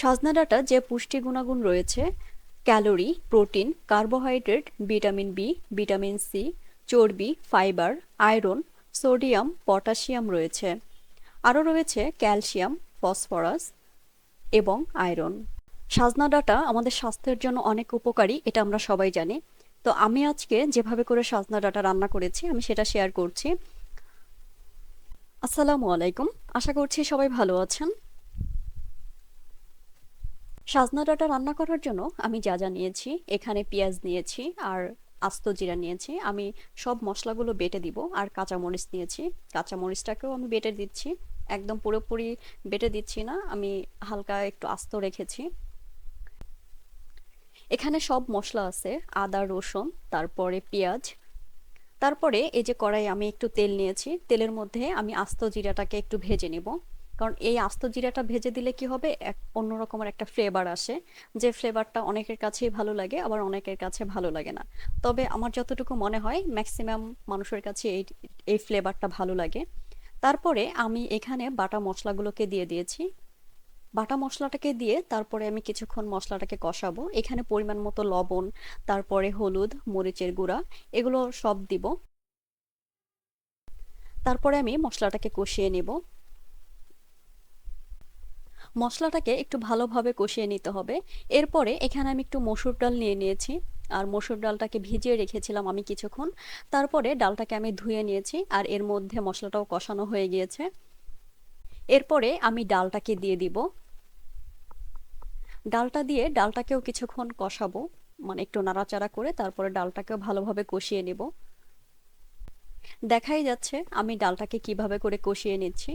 সজনা ডাটা যে পুষ্টি গুণাগুণ রয়েছে, calorie, protein, carbohydrate, vitamin B, vitamin C, চর্বি, ফাইবার, আয়রন, সোডিয়াম, পটাশিয়াম রয়েছে। আরও রয়েছে ক্যালসিয়াম, ফসফরাস এবং আয়রন। সাজনা ডাটা আমাদের স্বাস্থ্যের জন্য অনেক উপকারী, এটা আমরা সবাই জানি। তো আমি আজকে যেভাবে করে সাজনা ডাটা রান্না করেছি, আমি সেটা শেয়ার করছি। আসসালামু আলাইকুম। আশা করছি সবাই ভালো আছেন। সাজনা ডাটা রান্না করার জন্য আমি যা যা নিয়েছি, এখানে পেঁয়াজ নিয়েছি আর আস্ত জিরা নিয়েছি। আমি সব মশলাগুলো বেটে দিব আর কাঁচামরিচ নিয়েছি। কাঁচামরিচটাকেও আমি বেটে দিচ্ছি। একদম পুরোপুরি বেটে দিচ্ছি না, আমি হালকা একটু আস্ত রেখেছি। এখানে সব মশলা আছে, আদা, রসুন, তারপরে পেঁয়াজ। তারপরে এই যে কড়াই আমি একটু তেল নিয়েছি, তেলের মধ্যে আমি আস্ত জিরাটাকে একটু ভেজে নিব। কারণ এই আস্ত জিরাটা ভেজে দিলে কি হবে? এক অন্য রকমের একটা ফ্লেভার আসে। যে ফ্লেভারটা অনেকের কাছেই ভালো লাগে, আবার অনেকের কাছে ভালো লাগে না। তবে আমার যতটুকু মনে হয় ম্যাক্সিমাম মানুষের কাছে এই এই ফ্লেভারটা ভালো লাগে। তারপরে আমি এখানে বাটা মশলাগুলোকে দিয়ে দিয়েছি। বাটা মশলাটাকে দিয়ে তারপরে আমি কিছুক্ষণ মশলাটাকে কষাবো। এখানে পরিমাণ মতো লবণ, তারপরে হলুদ, মরিচের গুঁড়া, এগুলো সব দিব। তারপরে আমি মশলাটাকে কষিয়ে নেব। মশলাটাকে একটু ভালোভাবে কষিয়ে নিতে হবে। এরপরে এখানে আমি একটু মসুর ডাল নিয়ে নিয়েছি। আর মসুর ডালটাকে ভিজিয়ে রেখেছিলাম আমি কিছুক্ষণ। তারপরে ডালটাকে আমি ধুয়ে নিয়েছি আর এর মধ্যে মশলাটাও কষানো হয়ে গিয়েছে। এরপরে আমি ডালটাকে দিয়ে দিব। ডালটা দিয়ে ডালটাকেও কিছুক্ষণ কষাবো। মানে একটু নাড়াচাড়া করে তারপরে ডালটাকেও ভালোভাবে কষিয়ে নেব। দেখাই যাচ্ছে আমি ডালটাকে কীভাবে করে কষিয়ে নিচ্ছি।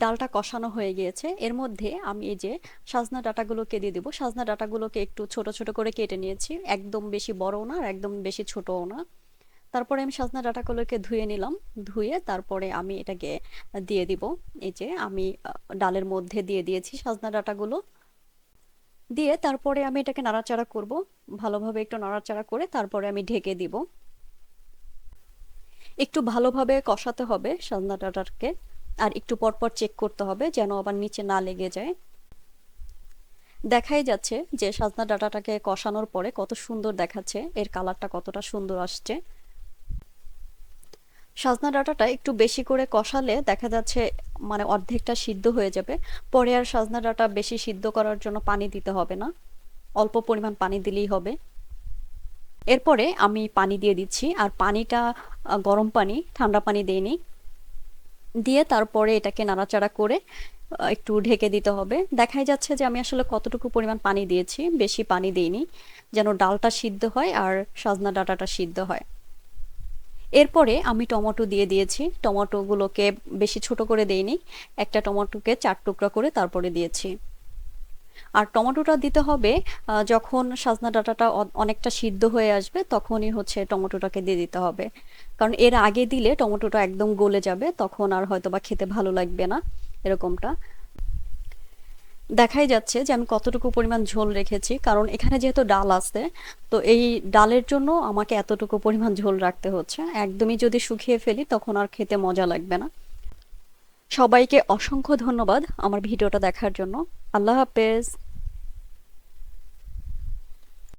ডালটা কষানো হয়ে গিয়েছে। এর মধ্যে আমি এই যে সাজনা ডাটাগুলোকে দিয়ে দিব। সাজনা ডাটাগুলোকে একটু ছোট ছোট করে কেটে নিয়েছি। একদম বেশি বড়ও না, আর একদম বেশি ছোটও না। তারপরে আমি সাজনা ডাটাগুলোকে ধুয়ে নিলাম। ধুয়ে তারপরে আমি এটাকে দিয়ে দিব। এই যে আমি ডালের মধ্যে দিয়ে দিয়েছি সাজনা ডাটাগুলো। দিয়ে তারপরে আমি এটাকে নাড়াচাড়া করব। ভালোভাবে একটু নাড়াচাড়া করে তারপরে আমি ঢেকে দিব। একটু ভালোভাবে কষাতে হবে সাজনা ডাটাকে। আর একটু পরপর চেক করতে হবে যেন আবার নিচে না লেগে যায়। দেখাই যাচ্ছে যে সাজনা ডাটাটাকে কষানোর পরে কত সুন্দর দেখাচ্ছে, এর কালারটা কতটা সুন্দর আসছে। সাজনা ডাটাটা একটু বেশি করে কষালে দেখা যাচ্ছে মানে অর্ধেকটা সিদ্ধ হয়ে যাবে, পরে আর সাজনা ডাটা বেশি সিদ্ধ করার জন্য পানি দিতে হবে না, অল্প পরিমাণ পানি দিলেই হবে। এরপরে আমি পানি দিয়ে দিচ্ছি, আর পানিটা গরম পানি, ঠান্ডা পানি দেইনি দিয়ে তারপরে এটাকে নাড়াচাড়া করে একটু ঢেকে দিতে হবে। দেখাই যাচ্ছে যে আমি আসলে কতটুকু পরিমাণ পানি দিয়েছি, বেশি পানি দিইনি, যেন ডালটা সিদ্ধ হয় আর সাজনা ডাটাটা সিদ্ধ হয়। এরপরে আমি টমেটো দিয়ে দিয়েছি। টমেটোগুলোকে বেশি ছোট করে দেইনি, একটা টমেটোকে চার টুকরা করে তারপরে দিয়েছি। আর টমেটোটা দিতে হবে যখন সাজনা ডাটাটা অনেকটা সিদ্ধ হয়ে আসবে, তখনই হচ্ছে টমেটোটাকে দিয়ে দিতে হবে। কারণ এর আগে দিলে টমেটোটা একদম গলে যাবে, তখন আর হয়তো বা খেতে ভালো লাগবে না, এরকমটা। দেখাই যাচ্ছে যে আমি কতটুকু পরিমাণ ঝোল রেখেছি, কারণ এখানে যেহেতু ডাল আছে, তো এই ডালের জন্য আমাকে এতটুকু পরিমাণ ঝোল রাখতে হচ্ছে। একদমই যদি শুকিয়ে ফেলি, তখন আর খেতে মজা লাগবে না। সবাইকে অসংখ্য ধন্যবাদ আমার ভিডিওটা দেখার জন্য। আল্লাহ হাফেজ।